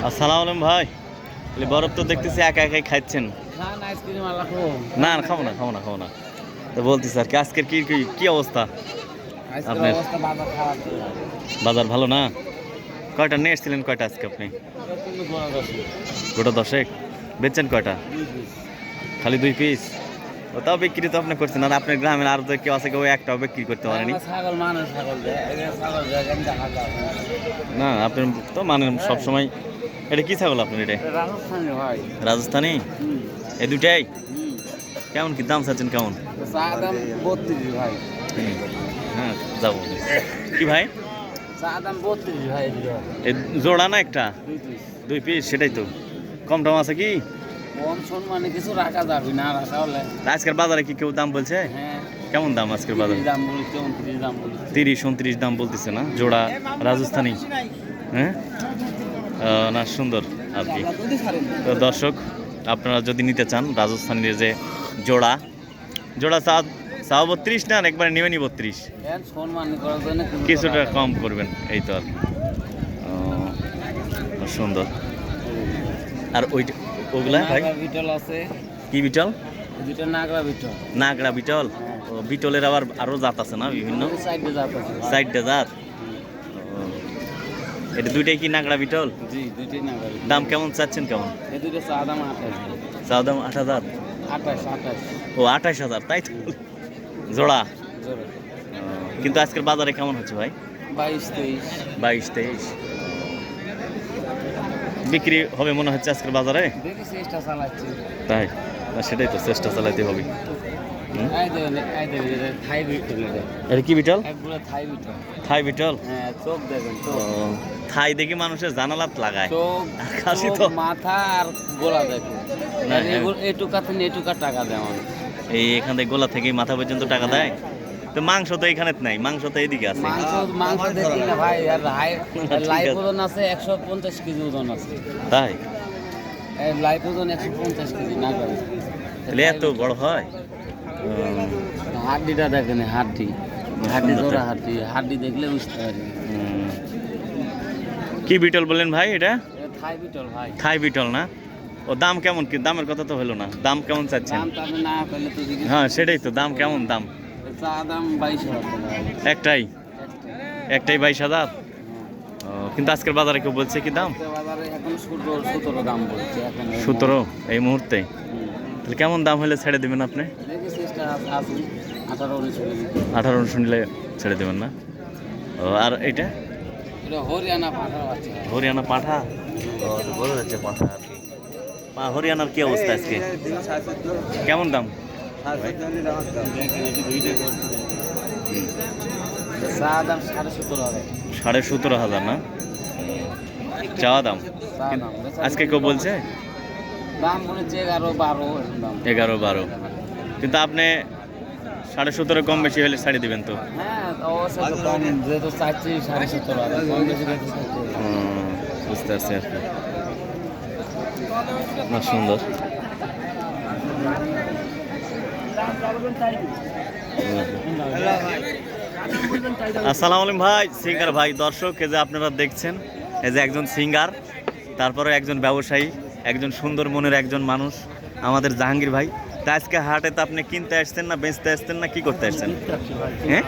আসসালামু আলাইকুম ভাই। বরফ তো দেখতেছি একা একাই খাচ্ছেন না না খাব না খাব না খাব না। তো আর কি আজকের কি কি কি অবস্থা? আপনার- বাজার ভালো না? কয়টা নিয়ে এসেছিলেন কয়টা আজকে আপনি? গোটা দশেক। বেচছেন কয়টা? খালি দুই পিস ও তাও বিক্রি তো আপনি করছেন আর আপনার গ্রামের আর তো কেউ আছে কেউ একটাও বিক্রি করতে পারেনি। না আপনি তো মানেন সবসময় এটা কি ছাগল আপনার এটা? রাজস্থানি ভাই। রাজস্থানি? এই দুটাই কেমন কি দাম চাচ্ছেন কেমন? দাম বত্রিশ ভাই। হ্যাঁ যাব। কি ভাই? চা দাম বত্রিশ ভাই জোড়া না একটা? দুই পিস। সেটাই তো। কম টম আছে কি? কম মানে কিছু রাখা যাবে না রাখা হলে। আজকের বাজারে কি কেউ দাম বলছে? হ্যাঁ। কেমন দাম আজকের বাজারে? তিরিশ দাম দাম উনত্রিশ দাম বলতেছে না? জোড়া রাজস্থানি। হ্যাঁ? না সুন্দর আর কি। তো দর্শক আপনারা যদি নিতে চান রাজস্থানের যে জোড়া জোড়া চা চাও বত্রিশ না একবারে নেবেনি বত্রিশ কিছুটা কম করবেন এই তো আর সুন্দর। আর ওইটা ওগুলা ভাই? বিটল আছে। কি betel? Nagra betel. Nagra betel? বিটলের আবার আরও জাত আছে না বিভিন্ন? সাইডে যাত আছে। ভাই। সাইডটা জাত? এটা দুইটাই কি নাগরা বিটল? জি দুইটাই বিটল। দাম কেমন চাচ্ছেন কেমন? এই দুটো চা দাম আঠাশ। চাও দাম আট হাজার? আঠাশ আঠাশ। ও আঠাশ হাজার তাই তো? জোড়া? কিন্তু আজকের বাজারে কেমন হচ্ছে ভাই? বাইশ তেইশ। বাইশ তেইশ। বিক্রি হবে মনে হচ্ছে আজকের বাজারে? তাই? সেটাই তো চেষ্টা চালাতে হবে। এটা থাই বিটল এটা এটা কি betel? Thai betel. Thai betel হ্যাঁ দেখি মানুষের জানালাত লাগায়। তো। মাথা আর গোলা হ্যাঁ। থেকে টাকা দেয় এই এখান থেকে গোলা থেকে মাথা পর্যন্ত টাকা দেয়। তো মাংস তো এখানে নাই মাংস তো এদিকে আছে। মাংস মাংস দেখি না ভাই আর ওজন আছে একশো পঞ্চাশ কেজি ওজন আছে তাই? লাইফ ওজন একশো পঞ্চাশ কেজি না তাহলে এত বড় হয়? হাড্ডিটা দেখেন হাড্ডি। হাড্ডি ধরা হাড্ডি হাড্ডি দেখলে বুঝতে পারি কি বিটল বললেন ভাই এটা? থাই বিটল ভাই। থাই বিটল না? ও দাম কেমন কি? দামের কথা তো হলো না। দাম কেমন চাচ্ছেন? হ্যাঁ সেটাই তো। দাম কেমন দাম? একটাই? একটাই। বাইশ হাজার? কিন্তু আজকের বাজারে কেউ বলছে কি দাম? বাজারে এখন সতেরো সতেরো দাম বলছে এখন এই মুহূর্তে। তাহলে কেমন দাম হলে ছেড়ে দেবেন আপনি? আঠারো উনিশ ছেড়ে দেবেন না? ও আর এটা হরিয়ানা পাঠা। হরিয়ানা বোঝা যাচ্ছে পাঠা আর কি। হরিয়ানার কি অবস্থা আজকে? কেমন দাম? সাড়ে সতেরো হাজার। সাড়ে সতেরো হাজার না? চাওয়া দাম? চা দাম আজকে কেউ বলছে? দাম বলেছে এগারো বারো এগারো বারো। কিন্তু আপনি সাড়ে সতেরো কম বেশি হলে ছাড়ি দিবেন তো। হ্যাঁ বুঝতে পারছি আর কি। না সুন্দর। আসসালামু আলাইকুম ভাই সিঙ্গার ভাই দর্শক এই যে আপনারা দেখছেন এই যে একজন সিঙ্গার তারপরে একজন ব্যবসায়ী একজন সুন্দর মনের একজন মানুষ আমাদের জাহাঙ্গীর ভাই। তা আজকে হাটে তো আপনি কিনতে আসছেন না বেচতে আসছেন না কি করতে আসছেন? হ্যাঁ?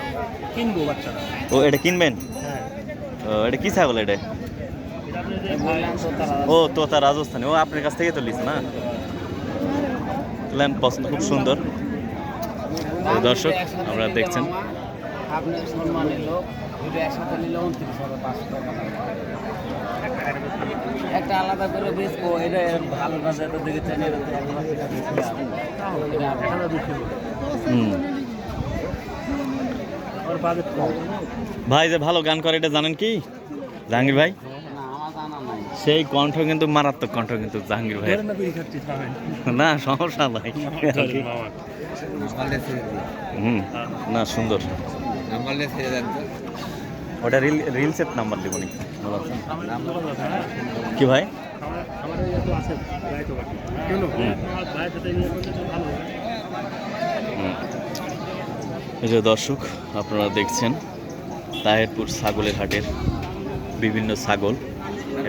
কিনবো বাচ্চারা। ও এটা কিনবেন? হ্যাঁ। ও এটা কি ছাগল এটা? ও তোতা রাজস্থানে। ও আপনার কাছ থেকে তো লিস না? ল্যাম্প পছন্দ খুব সুন্দর। দর্শক, নিলে দেখছেন। আপনি সম্মানের লোক একসাথে নিলে উনত্রিশ পাঁচশো টাকা। একটা আলাদা করে বেচবো এটা ভালো না যেটা দেখে চাই এটা ভাই যে ভালো গান করে এটা জানেন কি? জাহাঙ্গীর ভাই? না আমার জানা নাই সেই কণ্ঠ কিন্তু মারাত্মক কণ্ঠ কিন্তু জাহাঙ্গীর ভাই না সমস্যা নাই। হুম না সুন্দর। ওটা রিল রিলসের নাম্বার দেবো কি ভাই। এই যে দর্শক, আপনারা দেখছেন তাহেরপুর ছাগলের হাটের বিভিন্ন ছাগল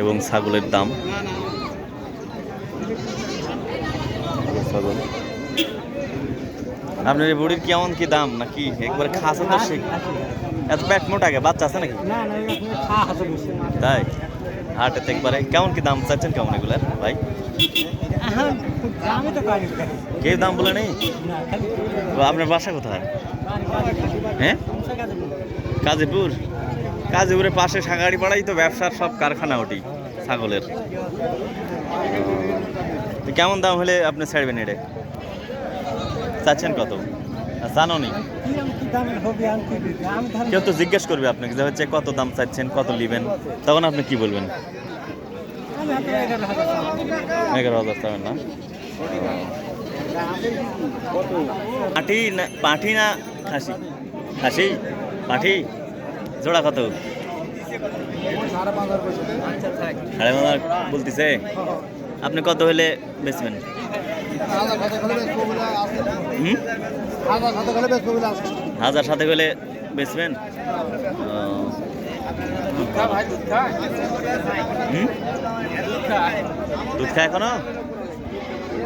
এবং ছাগলের দাম। ছাগল। আপনার এই বুড়ির কেমন কি দাম নাকি? একবার খাসা তো সে। এত পেট মোটা গে বাচ্চা আছে নাকি? তাই? হাটেতে একবারে কেমন কি দাম চাচ্ছেন কেমন এগুলার ভাই? কে দাম বলে নেই? আপনার বাসা কোথায়? হ্যাঁ? কাজীপুর? কাজীপুরের পাশে সাগাড়ি পাড়াই তো ব্যবসার সব কারখানা ওটি ছাগলের। তো কেমন দাম হলে আপনি ছাড়বেন এটা চাচ্ছেন কত? জানো নি কেউ তো জিজ্ঞেস করবে আপনাকে যে হচ্ছে কত দাম চাচ্ছেন, কত নেবেন, তখন আপনি কি বলবেন? এগারো হাজার টাকা। না? পাঠি না পাঠি না খাসি? খাসি? পাঠি? জোড়া কত? সাড়ে বলতেছে। আপনি কত হলে বেচবেন? হাজার সাথে গেলে বেচবেন? দুধ খায় এখনও?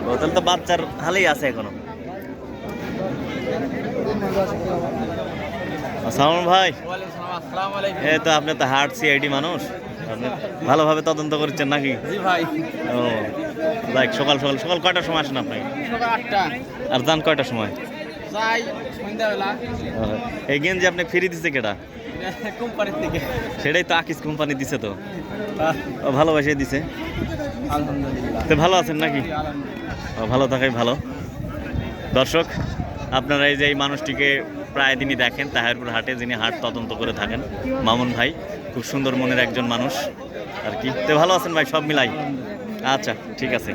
বোতল তো বাচ্চার হালেই আছে এখনও। আসসালাম ভাই। এই তো আপনি তো হার্ট সিআইডি মানুষ। আপনি ভালোভাবে তদন্ত করছেন নাকি? জি ভাই। ও। লাইক সকাল সকাল সকাল কয়টার সময় আসেন আপনি? আর যান কয়টার সময়? যাই এই গেঞ্জি আপনি ফ্রি দিছে কেটা কোম্পানির থেকে। সেটাই তো আকিস কোম্পানি দিছে তো। ভালোবাসে দিছে। আলহামদুলিল্লাহ। তো ভালো আছেন নাকি? ভালো থাকাই ভালো। দর্শক আপনারা এই যে এই মানুষটিকে প্রায় দিনই দেখেন তাহেরপুর হাটে যিনি হাট তদন্ত করে থাকেন মামুন ভাই খুব সুন্দর মনের একজন মানুষ। আর কি? তো ভালো আছেন ভাই সব মিলাই? আচ্ছা ঠিক আছে।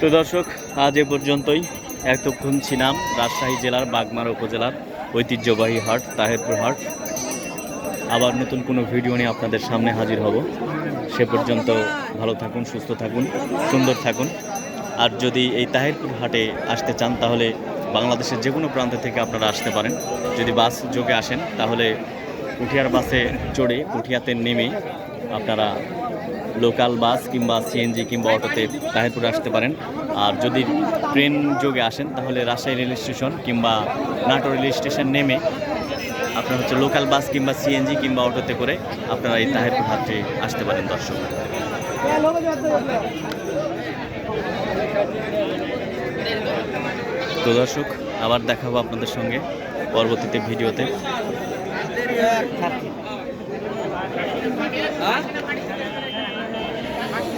তো দর্শক, আজ এ পর্যন্তই। এতক্ষণ ছিলাম রাজশাহী জেলার বাগমারা উপজেলার ঐতিহ্যবাহী হাট, তাহেরপুর হাট। আবার নতুন কোনো ভিডিও নিয়ে আপনাদের সামনে হাজির হব। সে পর্যন্ত ভালো থাকুন, সুস্থ থাকুন, সুন্দর থাকুন। আর যদি এই তাহেরপুর হাটে আসতে চান, তাহলে বাংলাদেশের যে কোনো প্রান্ত থেকে আপনারা আসতে পারেন। যদি বাস যোগে আসেন, তাহলে পুঠিয়ার বাসে চড়ে পুঠিয়াতে নেমে আপনারা লোকাল বাস কিংবা সিএনজি কিংবা অটোতে তাহিরপুরে আসতে পারেন। আর যদি ট্রেন যোগে আসেন, তাহলে রাজশাহী রেল স্টেশন কিংবা নাটোর রেল স্টেশন নেমে আপনার হচ্ছে লোকাল বাস কিংবা সিএনজি কিংবা অটোতে করে আপনারা এই তাহেরপুর হাটে আসতে পারেন দর্শক। তো দর্শক, আবার দেখা হবে আপনাদের সঙ্গে পরবর্তীতে ভিডিওতে। হ্যাঁ?